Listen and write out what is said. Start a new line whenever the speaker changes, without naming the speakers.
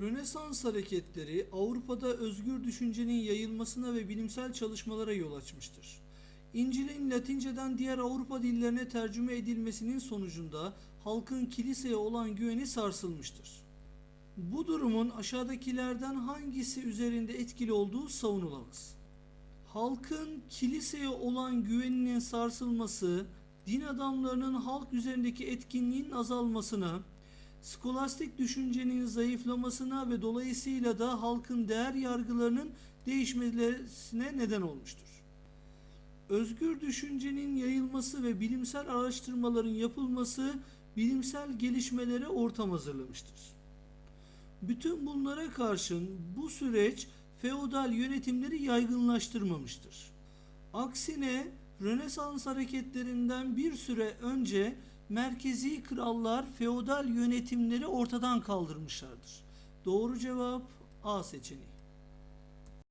Rönesans hareketleri Avrupa'da özgür düşüncenin yayılmasına ve bilimsel çalışmalara yol açmıştır. İncil'in Latinceden diğer Avrupa dillerine tercüme edilmesinin sonucunda halkın kiliseye olan güveni sarsılmıştır. Bu durumun aşağıdakilerden hangisi üzerinde etkili olduğu savunulamaz. Halkın kiliseye olan güveninin sarsılması, din adamlarının halk üzerindeki etkinliğin azalmasına, skolastik düşüncenin zayıflamasına ve dolayısıyla da halkın değer yargılarının değişmesine neden olmuştur. Özgür düşüncenin yayılması ve bilimsel araştırmaların yapılması bilimsel gelişmelere ortam hazırlamıştır. Bütün bunlara karşın bu süreç feodal yönetimleri yaygınlaştırmamıştır. Aksine Rönesans hareketlerinden bir süre önce merkezi krallar feodal yönetimleri ortadan kaldırmışlardır. Doğru cevap A seçeneği.